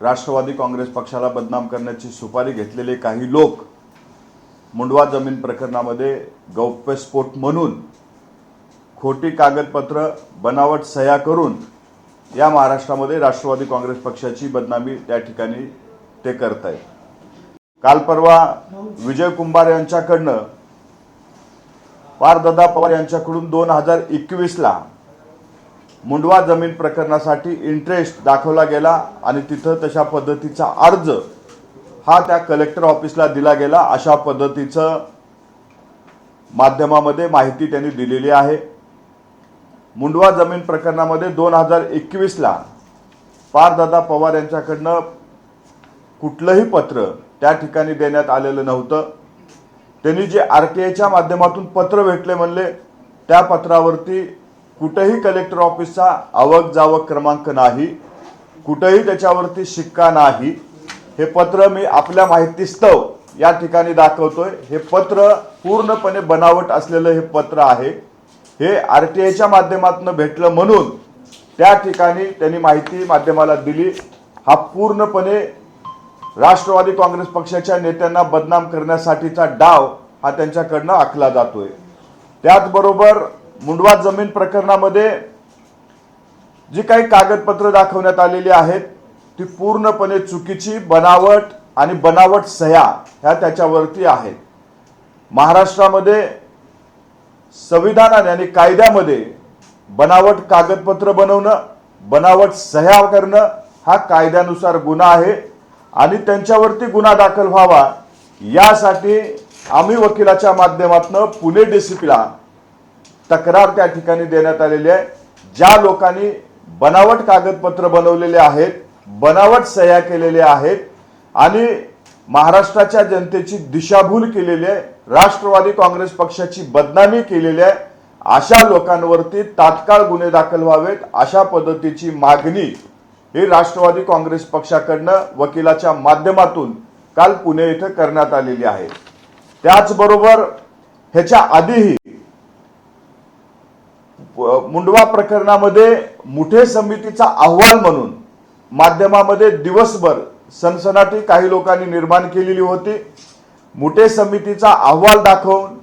राष्ट्रवादी काँग्रेस पक्षाला बदनाम करण्याची सुपारी घेतलेले काही लोक मुंडवा जमीन प्रकरणामध्ये गौप्यस्फोट म्हणून खोटी कागदपत्र बनावट सह्या करून या महाराष्ट्रामध्ये राष्ट्रवादी काँग्रेस पक्षाची बदनामी त्या ठिकाणी ते करत आहेत काल परवा विजय कुंभार यांच्याकडनं पारदादा पवार यांच्याकडून दोन हजार एकवीसला मुंडवा जमीन प्रकरणासाठी इंटरेस्ट दाखवला गेला आणि तिथं तशा पद्धतीचा अर्ज हा त्या कलेक्टर ऑफिसला दिला गेला. अशा पद्धतीचं माध्यमामध्ये माहिती त्यांनी दिलेली आहे. मुंडवा जमीन प्रकरणामध्ये दोन हजार एकवीसला पारदादा पवार यांच्याकडनं कुठलंही पत्र त्या ठिकाणी देण्यात आलेलं नव्हतं. त्यांनी जे आर टी आयच्या माध्यमातून पत्र भेटले म्हणले त्या पत्रावरती कुठेही कलेक्टर ऑफिसचा आवक जावक क्रमांक नाही कुठेही त्याच्यावरती शिक्का नाही. हे पत्र मी आपल्या माहितीस्तव या ठिकाणी दाखवतोय. हे पत्र पूर्णपणे बनावट असलेलं हे पत्र आहे. हे आर टी आयच्या माध्यमातून भेटलं म्हणून त्या ठिकाणी त्यांनी माहिती माध्यमाला दिली. हा पूर्णपणे राष्ट्रवादी काँग्रेस पक्षाच्या नेत्यांना बदनाम करण्यासाठीचा डाव हा त्यांच्याकडनं आखला जातोय. त्याचबरोबर मुंडवा जमीन प्रकरणामध्ये जी काही कागदपत्र दाखवण्यात आलेली आहेत ती पूर्णपणे चुकीची बनावट आणि बनावट सह्या ह्या त्याच्यावरती आहेत. महाराष्ट्रामध्ये संविधानाने आणि कायद्यामध्ये बनावट कागदपत्र बनवणं बनावट सह्या करणं हा कायद्यानुसार गुन्हा आहे आणि त्यांच्यावरती गुन्हा दाखल व्हावा यासाठी आम्ही वकिलाच्या माध्यमातून पुणे डीसीपीला तक्रार त्या ठिकाणी देण्यात आलेली आहे. ज्या लोकांनी बनावट कागदपत्र बनवलेले आहेत बनावट सह्या केलेल्या आहेत आणि महाराष्ट्राच्या जनतेची दिशाभूल केलेली आहे राष्ट्रवादी काँग्रेस पक्षाची बदनामी केलेली आहे अशा लोकांवरती तात्काळ गुन्हे दाखल व्हावेत अशा पद्धतीची मागणी ही राष्ट्रवादी काँग्रेस पक्षाकडनं वकिलाच्या माध्यमातून काल पुणे इथं करण्यात आलेली आहे. त्याचबरोबर ह्याच्या आधीही मुंडवा प्रकरणामध्ये मुठे समितीचा अहवाल म्हणून माध्यमामध्ये दिवसभर सनसनाटी काही लोकांनी निर्माण केलेली होती. मुठे समितीचा अहवाल दाखवून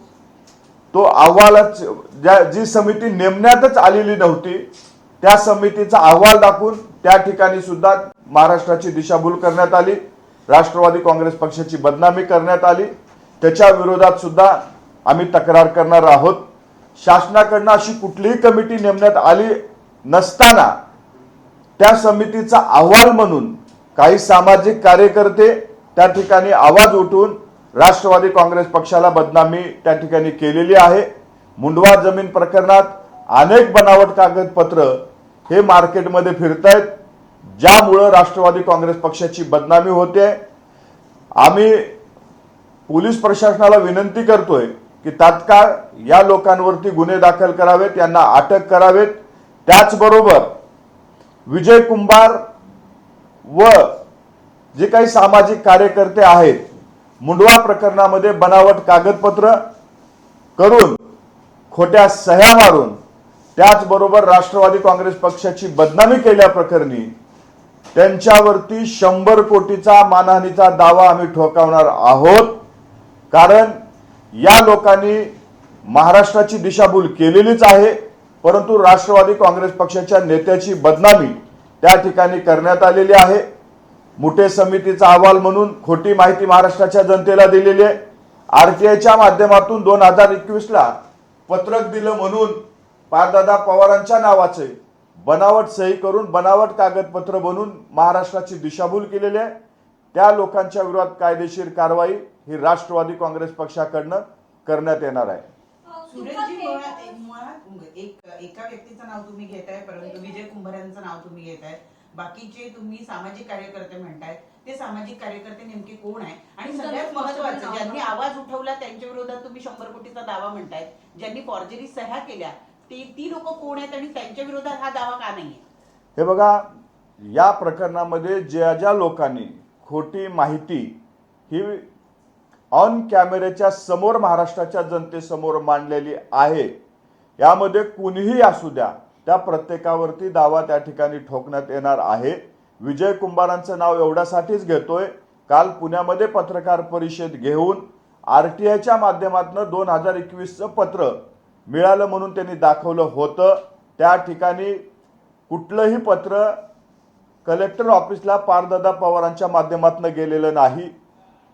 तो अहवालच ज्या जी समिती नेमण्यातच आलेली नव्हती त्या समितीचा अहवाल दाखवून त्या ठिकाणी सुद्धा महाराष्ट्राची दिशाभूल करण्यात आली. राष्ट्रवादी काँग्रेस पक्षाची बदनामी करण्यात आली. त्याच्या विरोधात सुद्धा आम्ही तक्रार करणार आहोत. शासनाकडनं अशी कुठलीही कमिटी नेमण्यात आली नसताना त्या समितीचा अहवाल म्हणून काही सामाजिक कार्यकर्ते त्या ठिकाणी आवाज उठून राष्ट्रवादी काँग्रेस पक्षाला बदनामी त्या ठिकाणी केलेली आहे. मुंडवा जमीन प्रकरणात अनेक बनावट कागदपत्र हे मार्केटमध्ये फिरत आहेत ज्यामुळं राष्ट्रवादी काँग्रेस पक्षाची बदनामी होते. आम्ही पोलीस प्रशासनाला विनंती करतोय की तात्काळ या लोकांवरती गुन्हे दाखल करावेत यांना अटक करावेत. त्याचबरोबर विजय कुंभार व जे काही सामाजिक कार्यकर्ते आहेत मुंडवा प्रकरणामध्ये बनावट कागदपत्र करून खोट्या सह्या मारून त्याचबरोबर राष्ट्रवादी काँग्रेस पक्षाची बदनामी केल्याप्रकरणी त्यांच्यावरती शंभर कोटीचा मानहानीचा दावा आम्ही ठोकावणार आहोत. कारण या लोकांनी महाराष्ट्राची दिशाभूल केलेलीच आहे परंतु राष्ट्रवादी काँग्रेस पक्षाच्या नेत्याची बदनामी त्या ठिकाणी करण्यात आलेली आहे. मुठे समितीचा अहवाल म्हणून खोटी माहिती महाराष्ट्राच्या जनतेला दिलेली आहे. आरटीआयच्या माध्यमातून दोन हजार एकवीसला पत्रक दिलं म्हणून पारदादा पवारांच्या नावाचे बनावट सही करून बनावट कागदपत्र बनवून महाराष्ट्राची दिशाभूल केलेली आहे. त्या लोकांच्या विरोधात कायदेशीर कारवाई ही राष्ट्रवादी काँग्रेस पक्षाकडनं करण्यात येणार आहे. मुळात एक एका व्यक्तीचं नाव तुम्ही घेताय परंतु विजय कुंभार यांचं नाव तुम्ही घेताय. बाकीचे तुम्ही सामाजिक कार्यकर्ते म्हणताय. ते सामाजिक कार्यकर्ते नेमके कोण आहे? आणि सगळ्यात महत्वाचं ज्यांनी आवाज उठवला त्यांच्या विरोधात तुम्ही शंभर कोटीचा दावा म्हणताय. ज्यांनी फॉर्जरी सह्या केल्या ती ती लोक कोण आहेत आणि त्यांच्या विरोधात हा दावा का नाहीये? हे बघा या प्रकरणामध्ये ज्या ज्या लोकांनी खोटी माहिती ही ऑन कॅमेऱ्याच्या समोर महाराष्ट्राच्या जनतेसमोर मांडलेली आहे. यामध्ये कुणीही असू द्या त्या प्रत्येकावरती दावा त्या ठिकाणी ठोकण्यात येणार आहे. विजय कुंभारांचं नाव एवढ्यासाठीच घेतोय. काल पुण्यामध्ये पत्रकार परिषद घेऊन आर टी आयच्या माध्यमातून दोन हजार एकवीसचं पत्र मिळालं म्हणून त्यांनी दाखवलं होतं. त्या ठिकाणी कुठलंही पत्र कलेक्टर ऑफिसला पारदादा पवारांच्या माध्यमातून गेलेलं नाही.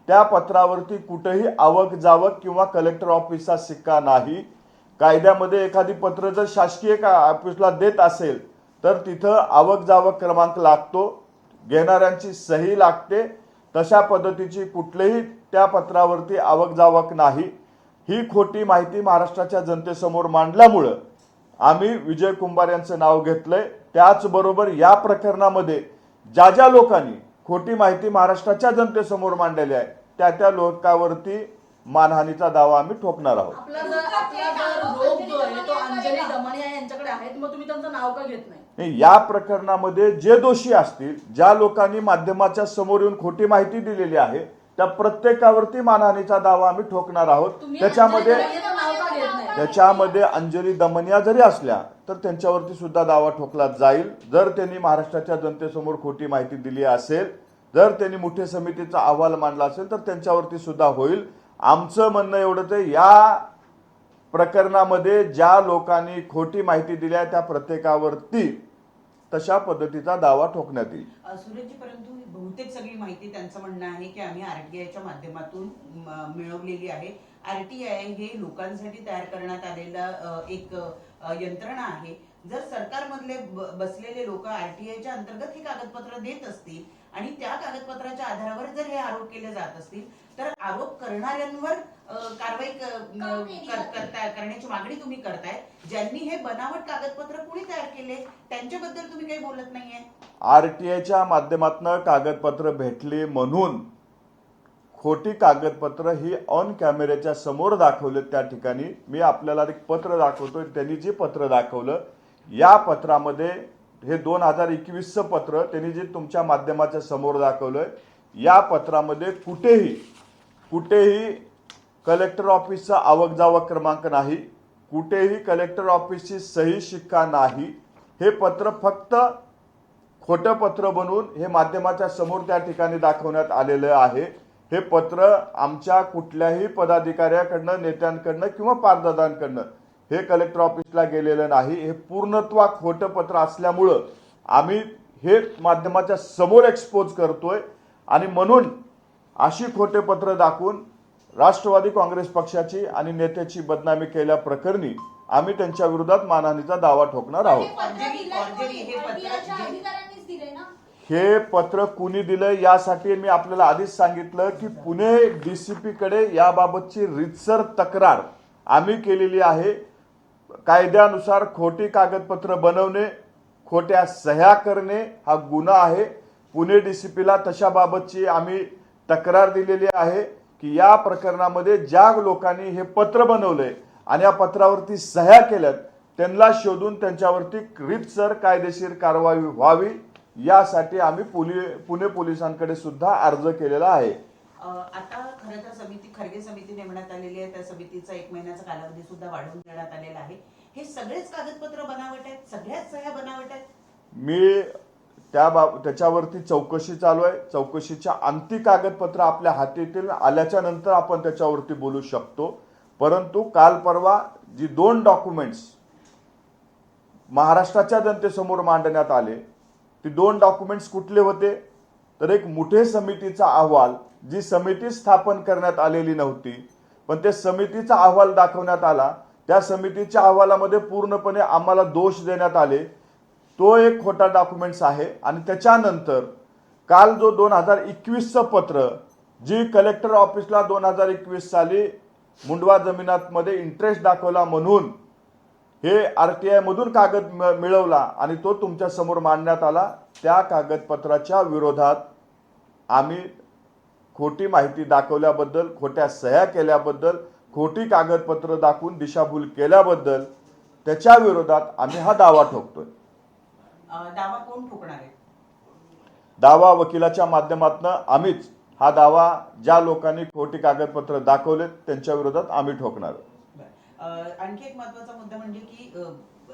त्या पत्रावरती कुठेही आवक जावक किंवा कलेक्टर ऑफिसचा सिक्का नाही. कायद्यामध्ये एखादी पत्र जर शासकीय का ऑफिसला देत असेल तर तिथं आवक जावक क्रमांक लागतो घेणाऱ्यांची सही लागते. तशा पद्धतीची कुठलेही त्या पत्रावरती आवक जावक नाही. ही खोटी माहिती महाराष्ट्राच्या जनतेसमोर मांडल्यामुळं आम्ही विजय कुंभार यांचं नाव घेतलंय. त्याचबरोबर या प्रकरणामध्ये ज्या ज्या लोकांनी खोटी माहिती महाराष्ट्राच्या जनतेसमोर मांडलेली आहे त्या त्या लोकांवरती मानहानीचा दावा आम्ही ठोकणार आहोत. आपला जर आपला जर रोग जो आहे तो अंजली दमनिया यांच्याकडे आहे मग तुम्ही त्यांचं नाव का घेत नाही? नाही, या प्रकरणामध्ये जे दोषी असतील ज्या लोकांनी माध्यमाच्या समोर येऊन खोटी माहिती दिलेली आहे त्या प्रत्येकावरती मानहानीचा दावा आम्ही ठोकणार आहोत. तुम्ही त्याच्यामध्ये अंजली दमनियाचं नाव का घेत नाही? त्याच्यामध्ये अंजली दमनिया जरी असल्या तर त्यांच्यावरती सुद्धा दावा ठोकला जाईल. जर त्यांनी महाराष्ट्राच्या जनतेसमोर खोटी माहिती दिली असेल जर त्यांनी मोठ्या समितीचा अहवाल मांडला असेल तर त्यांच्यावरती सुद्धा होईल. आमचं म्हणणं एवढंच आहे या प्रकरणामध्ये ज्या लोकांनी खोटी माहिती दिली आहे त्या प्रत्येकावरती तशा पद्धतीचा दावा ठोकण्यात येईल. सुरेशजी परंतु बहुतेक सगळी माहिती त्यांचं म्हणणं आहे की आम्ही आरटीआयच्या माध्यमातून मिळवलेली आहे. आरटीआय हे लोकांसाठी तयार करण्यात आलेलं एक यंत्रणा आहे. जर सरकारमधले बसलेले लोक आरटीआयच्या अंतर्गत हे कागदपत्र देत असतील आणि त्या कागदपत्राच्या आधारावर जर हे आरोप केले जात असतील तर आरोप करणाऱ्यांवर कारवाई करण्याची मागणी तुम्ही करताय. ज्यांनी हे बनावट कागदपत्र कुणी तयार केले त्यांच्याबद्दल तुम्ही काही बोलत नाहीये. आर टी आयच्या माध्यमातून कागदपत्र भेटली म्हणून खोटी कागदपत्र ही ऑन कॅमेऱ्याच्या समोर दाखवले त्या ठिकाणी. मी आपल्याला एक पत्र दाखवतोय त्यांनी जे पत्र दाखवलं या पत्रामध्ये हे दोन हजार एकवीसचं पत्र त्यांनी जे तुमच्या माध्यमाच्या समोर दाखवलंय या पत्रामध्ये कुठेही कुठेही कलेक्टर ऑफिसचा आवक जावक क्रमांक नाही कुठेही कलेक्टर ऑफिसची सही शिक्का नाही. हे पत्र फक्त खोटं पत्र बनवून हे माध्यमाच्या समोर त्या ठिकाणी दाखवण्यात आलेलं आहे. हे पत्र आमच्या कुठल्याही पदाधिकाऱ्याकडनं नेत्यांकडनं किंवा पारदादांकडनं हे कलेक्टर ऑफिसला गेलेलं नाही. हे पूर्णत्वा खोटं पत्र असल्यामुळं आम्ही हे माध्यमाच्या समोर एक्सपोज करतोय. आणि म्हणून अशी खोटे पत्र दाखवून राष्ट्रवादी काँग्रेस पक्षाची आणि नेत्याची बदनामी केल्याप्रकरणी आम्ही त्यांच्या विरोधात मानहानीचा दावा ठोकणार आहोत. हे हे पत्र कुणी दिलं. यासाठी मी आपल्याला आधीच सांगितलं की पुणे डीसीपी कडे याबाबतची रितसर तक्रार आम्ही केलेली आहे. कायद्यानुसार खोटी कागदपत्र बनवणे खोट्या सह्या करणे हा गुन्हा आहे. पुणे डी सी पीला तशाबाबतची आम्ही तक्रार दिलेली आहे की या प्रकरणामध्ये ज्या लोकांनी हे पत्र बनवलंय आणि या पत्रावरती सह्या केल्यात त्यांना शोधून त्यांच्यावरती रितसर कायदेशीर कारवाई व्हावी. यासाठी आम्ही पुली पुणे पोलिसांकडे सुद्धा अर्ज केलेला आहे. आता खरं तर समिती खरगे समिती नेमण्यात आलेली आहे त्या समितीचा एक महिन्याचा कालावधी सुद्धा वाढवून देण्यात आलेला आहे. हे सगळेच कागदपत्र बनावट आहेत सगळ्याच सह्या बनावट आहेत? मी त्या बाब त्याच्यावरती चौकशी चालू आहे. चौकशीच्या अंतिम कागदपत्र आपल्या हातीतील आल्याच्यानंतर आपण त्याच्यावरती बोलू शकतो. परंतु काल परवा जी दोन डॉक्युमेंट्स महाराष्ट्राच्या जनतेसमोर मांडण्यात आले ती दोन डॉक्युमेंट्स कुठले होते? तर एक मुठे समितीचा अहवाल जी समिती स्थापन करण्यात आलेली नव्हती पण ते समितीचा अहवाल दाखवण्यात आला. त्या समितीच्या अहवालामध्ये पूर्णपणे आम्हाला दोष देण्यात आले. तो एक खोटा डॉक्युमेंट्स आहे आणि त्याच्यानंतर काल जो दोन हजार एकवीसचं पत्र जी कलेक्टर ऑफिसला दोन हजार एकवीस साली मुंडवा जमिनातमध्ये इंटरेस्ट दाखवला म्हणून हे आर टी आय मधून कागद म- मिळवला आणि तो तुमच्यासमोर मांडण्यात आला. त्या कागदपत्राच्या विरोधात आम्ही खोटी माहिती दाखवल्याबद्दल खोट्या सह्या केल्याबद्दल खोटी कागदपत्र दाखवून दिशाभूल केल्याबद्दल त्याच्या विरोधात आम्ही हा दावा ठोकतोय. दावा कोण ठोकणार आहे? दावा वकिलाच्या माध्यमातून आम्हीच हा दावा ज्या लोकांनी खोटी कागदपत्र दाखवलेत त्यांच्या विरोधात आम्ही ठोकणार आणखी एक महत्त्वाचा मुद्दा म्हणजे की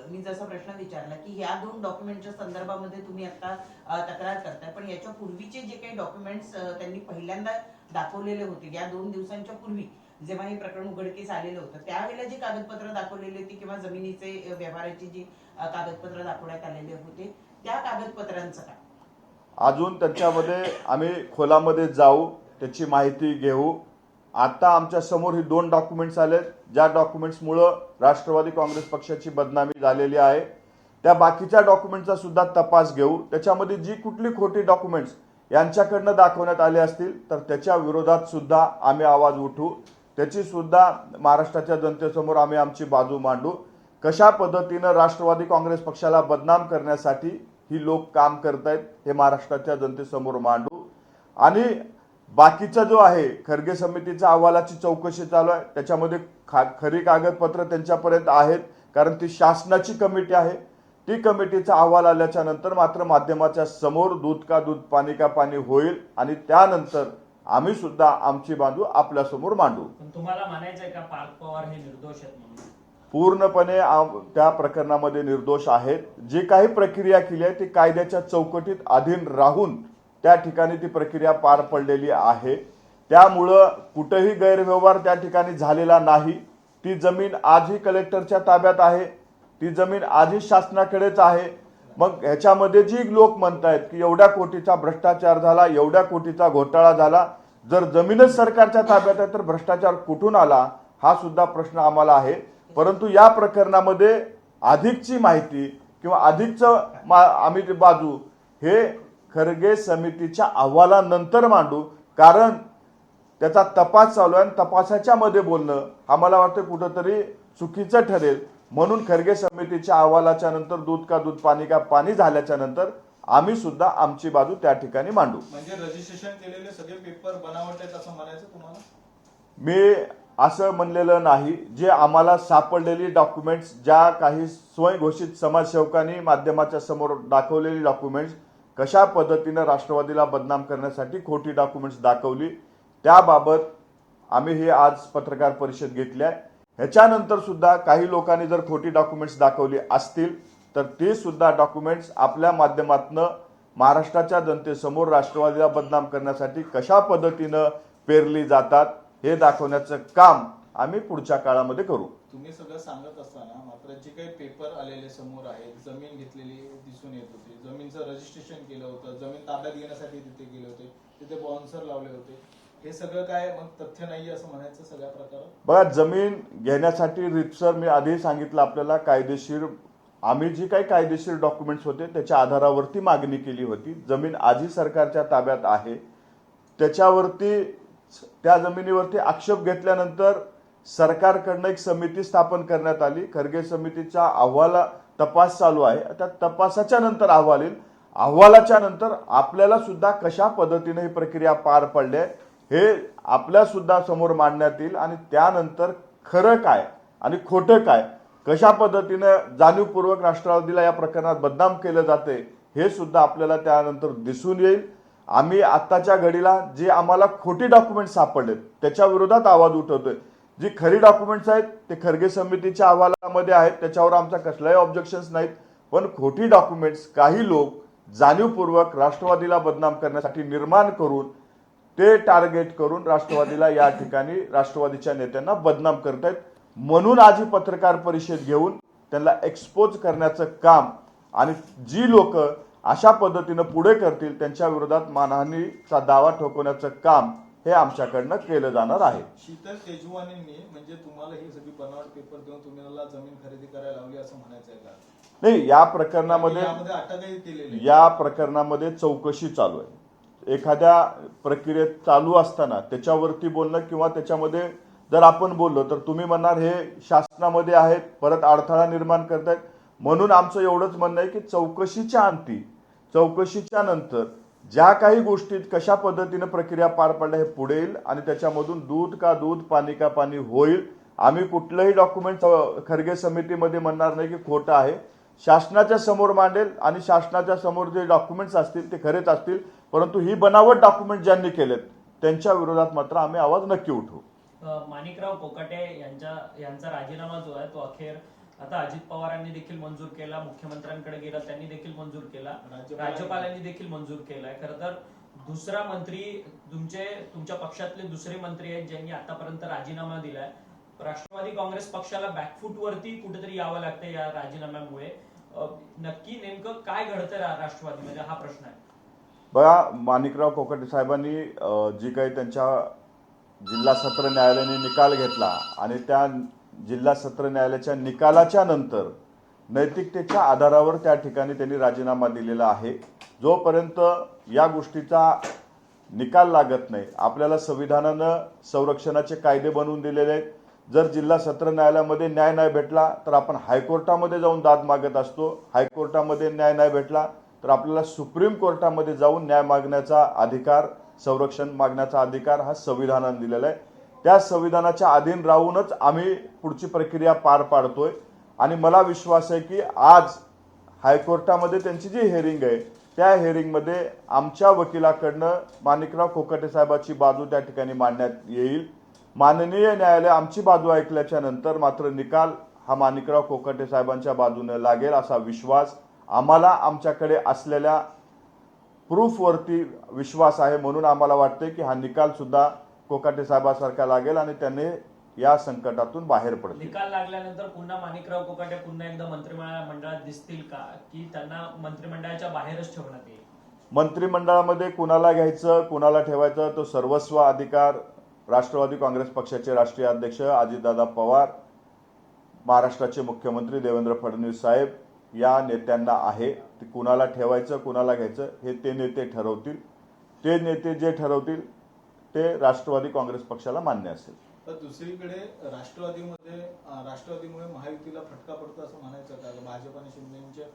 मी जसा प्रश्न विचारला की ह्या दोन डॉक्युमेंटच्या संदर्भामध्ये तुम्ही आता तक्रार करताय पण याच्या पूर्वीचे जे काही डॉक्युमेंट्स त्यांनी पहिल्यांदा दाखवलेले होते या दोन दिवसांच्या पूर्वी जेव्हा हे प्रकरण उघडकीस आलेलं होतं त्यावेळेला जी कागदपत्र दाखवलेली होती किंवा जमिनीचे व्यवहाराची जी कागदपत्र दाखवण्यात आलेले होते त्या कागदपत्रांचं काय? अजून त्याच्यामध्ये आम्ही खोलामध्ये जाऊ त्याची माहिती घेऊ आता आमच्यासमोर ही दोन डॉक्युमेंट्स आले ज्या डॉक्युमेंट्समुळं राष्ट्रवादी काँग्रेस पक्षाची बदनामी झालेली आहे. त्या बाकीच्या डॉक्युमेंटचा सुद्धा तपास घेऊ. त्याच्यामध्ये जी कुठली खोटी डॉक्युमेंट्स यांच्याकडनं दाखवण्यात आले असतील तर त्याच्या विरोधात सुद्धा आम्ही आवाज उठू. त्याची सुद्धा महाराष्ट्राच्या जनतेसमोर आम्ही आमची बाजू मांडू. कशा पद्धतीनं राष्ट्रवादी काँग्रेस पक्षाला बदनाम करण्यासाठी ही लोक काम करत आहेत हे महाराष्ट्राच्या जनतेसमोर मांडू. आणि बाकीचा जो आहे खरगे समितीच्या अहवालाची चौकशी चालू आहे. त्याच्यामध्ये खा खरी कागदपत्र त्यांच्यापर्यंत आहेत कारण ती शासनाची कमिटी आहे. ती कमिटीचा अहवाल आल्याच्यानंतर मात्र माध्यमाच्या समोर दूध का दूध पाणी का पाणी होईल आणि त्यानंतर आम्ही सुद्धा आमची बाजू आपल्यासमोर मांडू. पण तुम्हाला म्हणायचंय का पार्थ पवार हे निर्दोष आहेत म्हणून? पूर्णपणे त्या प्रकरणामध्ये निर्दोष आहेत. जी काही प्रक्रिया केली आहे ती कायद्याच्या चौकटीत अधीन राहून त्या ठिकाणी ती प्रक्रिया पार पडलेली आहे. त्यामुळं कुठंही गैरव्यवहार त्या ठिकाणी झालेला नाही. ती जमीन आजही कलेक्टरच्या ताब्यात आहे. ती जमीन आजही शासनाकडेच आहे. मग ह्याच्यामध्ये जी लोक म्हणतायत की एवढ्या कोटीचा भ्रष्टाचार झाला एवढ्या कोटीचा घोटाळा झाला जर जमीनच सरकारच्या ताब्यात आहे तर भ्रष्टाचार कुठून आला? हा सुद्धा प्रश्न आम्हाला आहे. परंतु या प्रकरणामध्ये अधिकची माहिती किंवा अधिकचं मा- आम्ही जे बाजू हे खरगे समितीच्या अहवालानंतर मांडू कारण त्याचा तपास चालू आहे आणि तपासाच्या मध्ये बोलणं आम्हाला वाटतं कुठंतरी चुकीचं ठरेल. म्हणून खरगे समितीच्या अहवालाच्या नंतर दूध का दूध पाणी का पाणी झाल्याच्यानंतर आम्ही सुद्धा आमची बाजू त्या ठिकाणी मांडू. म्हणजे रजिस्ट्रेशन केलेले सगळे पेपर बनावट आहेत असं म्हणायचं तुम्हाला? मी असं म्हणलेलं नाही. जे आम्हाला सापडलेली डॉक्युमेंट्स ज्या काही स्वयंघोषित समाजसेवकांनी माध्यमाच्या समोर दाखवलेली डॉक्युमेंट्स कशा पद्धतीनं राष्ट्रवादीला बदनाम करण्यासाठी खोटी डॉक्युमेंट्स दाखवली त्याबाबत आम्ही हे आज पत्रकार परिषद घेतली आहे. ह्याच्यानंतर सुद्धा काही लोकांनी जर खोटी डॉक्युमेंट्स दाखवली असतील तर ते सुद्धा डॉक्युमेंट्स आपल्या माध्यमातनं महाराष्ट्राच्या जनतेसमोर राष्ट्रवादीला बदनाम करण्यासाठी कशा पद्धतीनं पेरली जातात हे दाखवण्याचं काम आम्ही पुढच्या काळामध्ये करू. तुम्ही सगळं सांगत असताना मात्र जे काही पेपर आलेले समोर आहेत जमीन घेतलेली दिसून येत होती. जमीनचं रजिस्ट्रेशन केलं होतं जमीन ताब्यात घेण्यासाठी तिथे गेले होते तिथे बॉन्सर लावले होते. हे सगळं काय मग तथ्य नाही असं म्हणायचं सगळ्या प्रकारात? बघा जमीन घेण्यासाठी रितसर मी आधी सांगितलं आपल्याला कायदेशीर आम्ही जी काही कायदेशीर डॉक्युमेंट्स होते त्याच्या आधारावरती मागणी केली होती. जमीन आजही सरकारच्या ताब्यात आहे. त्याच्यावरती त्या जमिनीवरती आक्षेप घेतल्यानंतर सरकारकडनं एक समिती स्थापन करण्यात आली. खरगे समितीचा अहवाला तपास चालू आहे. त्या तपासाच्या नंतर अहवाल येईल. अहवालाच्या नंतर आपल्याला सुद्धा कशा पद्धतीने ही प्रक्रिया पार पडली आहे हे आपल्या सुद्धा समोर मांडण्यात येईल. आणि त्यानंतर खरं काय आणि खोटं काय कशा पद्धतीनं जाणीवपूर्वक राष्ट्रवादीला या प्रकरणात बदनाम केलं जाते हे सुद्धा आपल्याला त्यानंतर दिसून येईल. आम्ही आत्ताच्या घडीला जे आम्हाला खोटी डॉक्युमेंट सापडलेत त्याच्या विरोधात आवाज उठवतोय. जी खरी डॉक्युमेंट्स आहेत ते खरगे समितीच्या अहवालामध्ये आहेत त्याच्यावर आमचा कसलाही ऑब्जेक्शन्स नाहीत. पण खोटी डॉक्युमेंट्स काही लोक जाणीवपूर्वक राष्ट्रवादीला बदनाम करण्यासाठी निर्माण करून ते टार्गेट करून राष्ट्रवादीला या ठिकाणी राष्ट्रवादीच्या नेत्यांना बदनाम करतायत. म्हणून आज ही पत्रकार परिषद घेऊन त्यांना एक्सपोज करण्याचं काम आणि जी लोक अशा पद्धतीनं पुढे करतील त्यांच्या विरोधात मानहानीचा दावा ठोकवण्याचं काम हे आमच्याकडनं केलं जाणार आहे. शीतल तेजवानींनी म्हणजे तुम्हाला ही सगळी बनावट पेपर देऊन तुम्हाला जमीन खरेदी करायला लावली असं म्हणायचं आहे का? नाही या प्रकरणामध्ये. या प्रकरणामध्ये चौकशी चालू आहे. एखाद्या प्रक्रियेत चालू असताना त्याच्यावरती बोलणं किंवा त्याच्यामध्ये जर आपण बोललो तर तुम्ही म्हणणार हे शासनामध्ये आहेत परत अडथळा निर्माण करतायत. म्हणून आमचं एवढंच म्हणणं आहे की चौकशीच्या अंती चौकशीच्या नंतर ज्या काही गोष्टीत कशा पद्धतीनं प्रक्रिया पार पडल्या हे पुढे येईल आणि त्याच्यामधून दूध का दूध पाणी का पाणी होईल आम्ही कुठलंही डॉक्युमेंट खरगे समितीमध्ये म्हणणार नाही की खोटं आहे. शासनाच्या समोर मांडेल आणि शासनाच्या समोर जे डॉक्युमेंट्स असतील ते खरेच असतील परंतु ही बनावट डॉक्युमेंट ज्यांनी केलेत त्यांच्या विरोधात मात्र आम्ही आवाज नक्की उठवू. माणिकराव कोकाटे यांच्या यांचा राजीनामा जो आहे तो अखेर आता अजित पवारांनी देखील मंजूर केला मुख्यमंत्र्यांकडे गेला त्यांनी देखील मंजूर केला राज्यपालांनी- देखील मंजूर केलाय. खरं तर दुसरा मंत्री तुमचे तुमच्या पक्षातले दुसरे मंत्री आहेत ज्यांनी आतापर्यंत राजीनामा दिलाय. राष्ट्रवादी काँग्रेस पक्षाला बॅकफूट वरती कुठेतरी यावं लागतं या राजीनाम्यामुळे. नक्की नेमकं काय घडतं राष्ट्रवादीमध्ये? हा प्रश्न आहे. बघा माणिकराव कोकटे साहेबांनी जी काही त्यांच्या जिल्हा सत्र न्यायालयाने निकाल घेतला आणि त्या जिल्हा सत्र न्यायालयाच्या निकालाच्या नंतर नैतिकतेच्या आधारावर त्या ठिकाणी त्यांनी राजीनामा दिलेला आहे. जोपर्यंत या गोष्टीचा निकाल लागत नाही आपल्याला संविधानानं संरक्षणाचे कायदे बनवून दिलेले आहेत. जर जिल्हा सत्र न्यायालयामध्ये न्याय नाही भेटला तर आपण हायकोर्टामध्ये जाऊन दाद मागत असतो. हायकोर्टामध्ये न्याय नाही भेटला तर आपल्याला सुप्रीम कोर्टामध्ये जाऊन न्याय मागण्याचा अधिकार संरक्षण मागण्याचा अधिकार हा संविधानानं दिलेला आहे. त्या संविधानाच्या अधीन राहूनच आम्ही पुढची प्रक्रिया पार पाडतोय. आणि मला विश्वास आहे की आज हायकोर्टामध्ये त्यांची जी हेअरिंग आहे त्या हेअरिंगमध्ये आमच्या वकिलाकडनं माणिकराव कोकटे साहेबाची बाजू त्या ठिकाणी मांडण्यात येईल. माननीय न्यायालय आमची बाजू ऐकल्याच्या नंतर मात्र निकाल हा माणिकराव कोकटे साहेबांच्या बाजूने लागेल असा विश्वास आम्हाला आमच्याकडे असलेल्या प्रूफवरती विश्वास आहे म्हणून आम्हाला वाटते की हा निकाल सुद्धा कोकाटे साहेबासारखा लागेल आणि त्यांनी या संकटातून बाहेर पडतील. निकाल लागल्यानंतर पुन्हा माणिकराव कोकाटे पुन्हा एकदा मंत्रिमंडळ मंडळात दिसतील का? की त्यांना मंत्रिमंडळाच्या बाहेरच ठेवण्यात येईल? मंत्रिमंडळामध्ये कुणाला घ्यायचं कुणाला ठेवायचं तो सर्वस्व अधिकार राष्ट्रवादी काँग्रेस पक्षाचे राष्ट्रीय अध्यक्ष अजितदादा पवार महाराष्ट्राचे मुख्यमंत्री देवेंद्र फडणवीस साहेब या नेत्यांना आहे. ते कुणाला ठेवायचं कुणाला घ्यायचं हे ते नेते ठरवतील. ते नेते जे ठरवतील ते राष्ट्रवादी काँग्रेस पक्षाला मान्य असेल. तर दुसरीकडे राष्ट्रवादीमध्ये राष्ट्रवादीमुळे महायुतीला फटका पडतो असं म्हणायचं का? भाजप आणि शिंदेच्या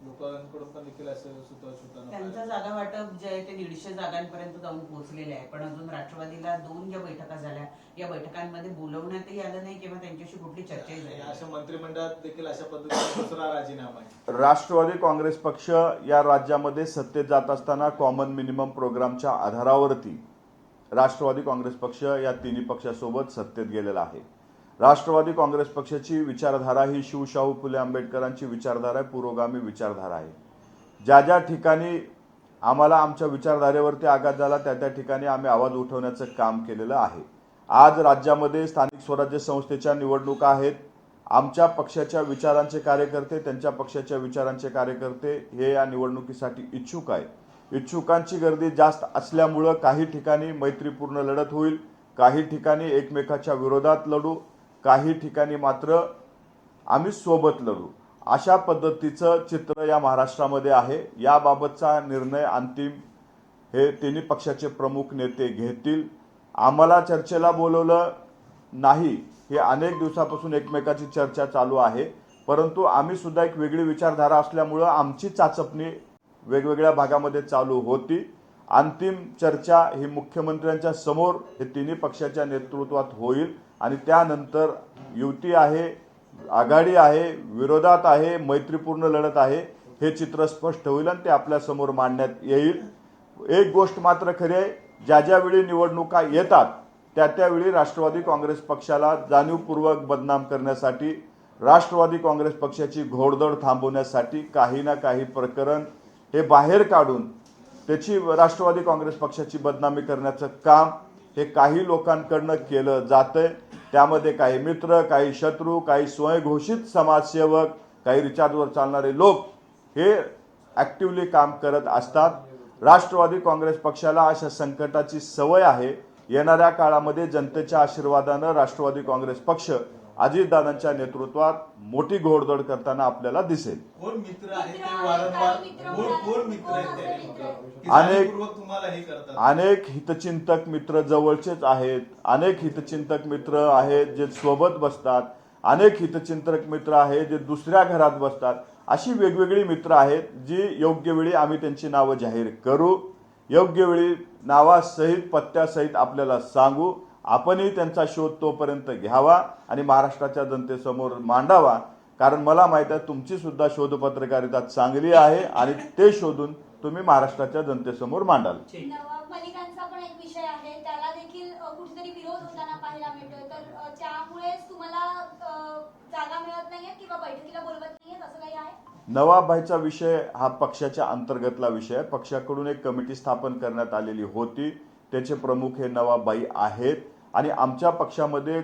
लोकांकडून पण देखील असं सुद्धा त्यांचं जागा वाटप जे आहे ते दीडशे जागांपर्यंत जाऊन पोहोचलेले आहे. पण अजून राष्ट्रवादीला दोन ज्या बैठका झाल्या या बैठकांमध्ये बोलवण्यातही आलं नाही किंवा त्यांच्याशी कुठली चर्चाही झाली नाही. अशा मंत्रिमंडळात देखील अशा पद्धतीने दुसरा राजीनामा आहे. राष्ट्रवादी काँग्रेस पक्ष या राज्यामध्ये सत्तेत जात असताना कॉमन मिनिमम प्रोग्रामच्या आधारावरती राष्ट्रवादी काँग्रेस पक्ष या तिन्ही पक्षासोबत सत्तेत गेलेला आहे. राष्ट्रवादी काँग्रेस पक्षाची विचारधारा ही शिवशाहू फुले आंबेडकरांची विचारधारा आहे पुरोगामी विचारधारा आहे. ज्या ज्या ठिकाणी आम्हाला आमच्या विचारधारेवरती आघात झाला त्या त्या ठिकाणी आम्ही आवाज उठवण्याचं काम केलेलं आहे. आज राज्यामध्ये स्थानिक स्वराज्य संस्थेच्या निवडणुका आहेत. आमच्या पक्षाच्या विचारांचे कार्यकर्ते त्यांच्या पक्षाच्या विचारांचे कार्यकर्ते हे या निवडणुकीसाठी इच्छुक आहेत. इच्छुकांची गर्दी जास्त असल्यामुळं काही ठिकाणी मैत्रीपूर्ण लढत होईल काही ठिकाणी एकमेकाच्या विरोधात लढू काही ठिकाणी मात्र आम्ही सोबत लढू. अशा पद्धतीचं चित्र या महाराष्ट्रामध्ये आहे. याबाबतचा निर्णय अंतिम हे तिन्ही पक्षाचे प्रमुख नेते घेतील. आम्हाला चर्चेला बोलवलं नाही हे अनेक दिवसापासून एकमेकाची चर्चा चालू आहे. परंतु आम्ही सुद्धा एक वेगळी विचारधारा असल्यामुळं आमची चाचपणी वेगवेगळ्या भागामध्ये चालू होती. अंतिम चर्चा ही मुख्यमंत्र्यांच्या समोर हे तिन्ही पक्षाच्या नेतृत्वात होईल. आणि त्यानंतर युती आहे आघाडी आहे विरोधात आहे मैत्रीपूर्ण लढत आहे हे चित्र स्पष्ट होईल आणि ते आपल्यासमोर मांडण्यात येईल. एक गोष्ट मात्र खरी आहे ज्या ज्यावेळी निवडणुका येतात त्या त्यावेळी राष्ट्रवादी काँग्रेस पक्षाला जाणीवपूर्वक बदनाम करण्यासाठी राष्ट्रवादी काँग्रेस पक्षाची घोडदौड थांबवण्यासाठी काही ना काही प्रकरण हे बाहेर काढून त्याची राष्ट्रवादी काँग्रेस पक्षाची बदनामी करण्याचं काम हे काही लोकांकडनं केलं जातंय. त्यामध्ये काही मित्र काही शत्रू काही स्वयंघोषित समाजसेवक काही रिचार्जवर चालणारे लोक हे ॲक्टिवली काम करत असतात. राष्ट्रवादी काँग्रेस पक्षाला अशा संकटाची सवय आहे. येणाऱ्या काळामध्ये जनतेच्या आशीर्वादानं राष्ट्रवादी काँग्रेस पक्ष अजितदादांच्या नेतृत्वात मोठी घोडदौड करताना आपल्याला दिसेल. अनेक- जाणीवपूर्वक तुम्हाला हे करतात. अनेक हितचिंतक मित्र जवळचेच आहेत. अनेक हितचिंतक मित्र आहेत जे सोबत बसतात. अनेक हितचिंतक मित्र आहेत जे दुसऱ्या घरात बसतात. अशी वेगवेगळी मित्र आहेत जी योग्य वेळी आम्ही त्यांची नावं जाहीर करू. योग्य वेळी नावासहित पत्त्यासहित आपल्याला सांगू. आपणही त्यांचा शोध तोपर्यंत घ्यावा आणि महाराष्ट्राच्या जनतेसमोर मांडावा. कारण मला माहीत आहे तुमची सुद्धा शोध पत्रकारिता चांगली आहे आणि ते शोधून तुम्ही महाराष्ट्राच्या जनतेसमोर मांडाल. नवाब मलिकांचा पण एक विषय आहे. त्याला देखील अ, कुठेतरी विरोध होताना पाहायला मिळतोय. तर अ, त्यामुळेच तुम्हाला अ, जागा मिळत नाहीये किंवा बैठकीला बोलवत नाहीयेत असं काही आहे? नवाबाईचा विषय हा पक्षाच्या अंतर्गतला विषय आहे. पक्षाकडून एक कमिटी स्थापन करण्यात आलेली होती. त्याचे प्रमुख हे नवाबाई आहेत. आणि आमच्या पक्षामध्ये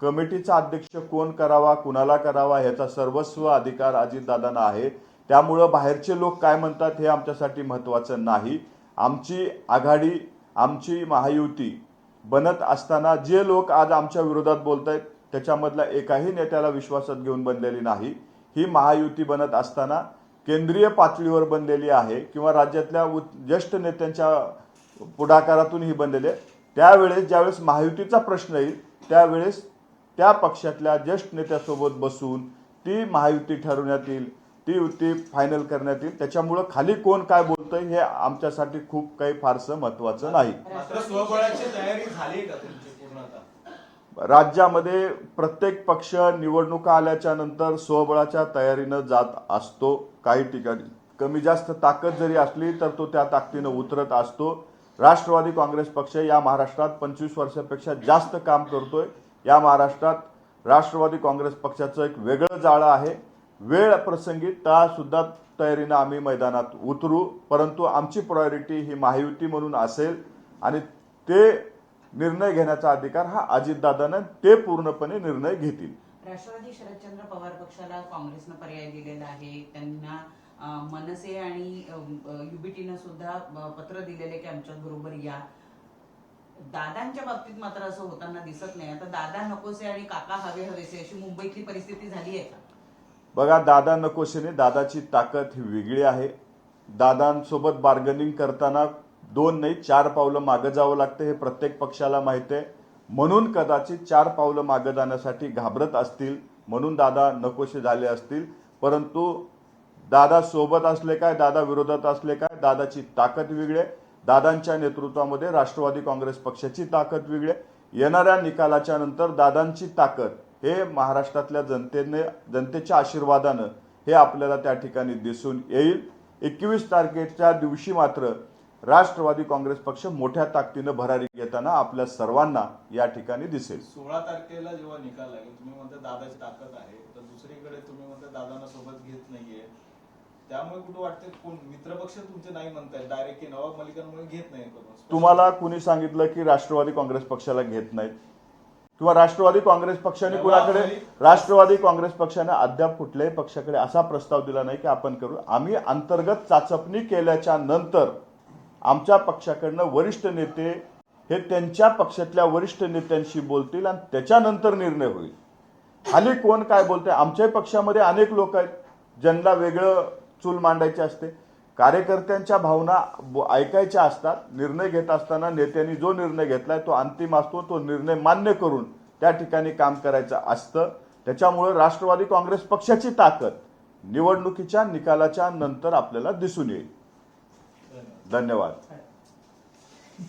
कमिटीचा अध्यक्ष कोण करावा कुणाला करावा ह्याचा सर्वस्व अधिकार अजितदादांना आहे. त्यामुळं बाहेरचे लोक काय म्हणतात हे आमच्यासाठी महत्त्वाचं नाही. आमची आघाडी आमची महायुती बनत असताना जे लोक आज आमच्या विरोधात बोलत आहेत त्याच्यामधला एकाही नेत्याला विश्वासात घेऊन बनलेली नाही. ही महायुती बनत असताना केंद्रीय पातळीवर बनलेली आहे किंवा राज्यातल्या ज्येष्ठ नेत्यांच्या पुढाकारातून ही बनलेली आहे. त्यावेळेस ज्यावेळेस महायुतीचा प्रश्न येईल त्यावेळेस त्या पक्षातल्या ज्येष्ठ नेत्यासोबत बसून ती महायुती ठरवण्यात येईल ती युती फायनल करण्यात येईल. त्याच्यामुळं खाली कोण काय बोलतंय हे आमच्यासाठी खूप काही फारसं महत्वाचं नाही. मात्र स्वबळाची तयारी झाली का तुमची पूर्णतः? राज्यामध्ये प्रत्येक पक्ष निवडणुका आल्याच्यानंतर स्वबळाच्या तयारीनं जात असतो काही ठिकाणी. कमी जास्त ताकद जरी असली तर तो त्या ताकदीनं उतरत असतो. राष्ट्रवादी काँग्रेस पक्ष या महाराष्ट्रात पंचवीस वर्षापेक्षा जास्त काम करतोय. या महाराष्ट्रात राष्ट्रवादी काँग्रेस पक्षाचं एक वेगळं जाळं आहे. वेळ प्रसंगी त्यासुद्धा तयारीनं आम्ही मैदानात उतरू परंतु आमची प्रायोरिटी ही महायुती म्हणून असेल आणि ते निर्णय घेण्याचा अधिकार हा अजितदादांना ते पूर्णपणे निर्णय घेतील. राष्ट्रवादी शरदचंद्र पवार पक्षाला काँग्रेसनं पर्याय दिलेला आहे. त्यांना मनसे आणि युबीटीनं सुद्धा पत्र दिलेले की आमच्या बरोबर या. दादांच्या बाबतीत मात्र असं होताना दिसत नाही. आता दादा नकोसे आणि काका हवे हवेसे अशी मुंबईतली परिस्थिती झाली आहे का? बघा दादा नकोशेने दादाची ताकद ही वेगळी आहे. दादांसोबत बार्गनिंग करताना दोन नाही चार पावलं मागं जावं लागतं हे प्रत्येक पक्षाला माहिती आहे. म्हणून कदाचित चार पावलं मागं जाण्यासाठी घाबरत असतील म्हणून दादा नकोशे झाले असतील. परंतु दादा सोबत असले काय दादा विरोधात असले काय दादाची ताकद वेगळी दादांच्या नेतृत्वामध्ये राष्ट्रवादी काँग्रेस पक्षाची ताकद वेगळी येणाऱ्या निकालाच्या नंतर दादांची ताकद हे महाराष्ट्रातल्या जनतेने जनतेच्या आशीर्वादानं हे आपल्याला त्या ठिकाणी दिसून येईल. एकवीस तारखेच्या दिवशी मात्र राष्ट्रवादी काँग्रेस पक्ष मोठ्या ताकदीनं भरारी घेताना आपल्या सर्वांना या ठिकाणी दिसेल. सोळा तारखेला जेव्हा निकाल लागेल तुम्ही म्हणता दादाची ताकद आहे तर दुसरीकडे तुम्ही म्हणता दादांना सोबत घेत नाहीये. त्यामुळे कुठं वाटतं कोण मित्रपक्ष तुमचे नाही म्हणतायत. डायरेक्ट की नवाब मलिकांमुळे घेत नाही करून तुम्हाला कुणी सांगितलं की राष्ट्रवादी काँग्रेस पक्षाला घेत नाहीत? किंवा राष्ट्रवादी काँग्रेस पक्षाने कुणाकडे राष्ट्रवादी काँग्रेस पक्षाने अद्याप कुठल्याही पक्षाकडे असा प्रस्ताव दिला नाही की आपण करू. आम्ही अंतर्गत चाचपणी केल्याच्यानंतर आमच्या पक्षाकडनं वरिष्ठ नेते हे त्यांच्या पक्षातल्या वरिष्ठ नेत्यांशी बोलतील आणि त्याच्यानंतर निर्णय होईल. खाली कोण काय बोलतंय? आमच्याही पक्षामध्ये अनेक लोक आहेत. ज्यांना वेगळं चूल मांडायची असते. कार्यकर्त्यांच्या भावना ब- ऐकायच्या असतात. निर्णय घेत असताना नेत्यांनी जो निर्णय घेतलाय तो अंतिम असतो तो निर्णय मान्य करून त्या ठिकाणी काम करायचं असतं. त्याच्यामुळे राष्ट्रवादी काँग्रेस पक्षाची ताकद निवडणुकीच्या निकालाच्या नंतर आपल्याला दिसून येईल. धन्यवाद.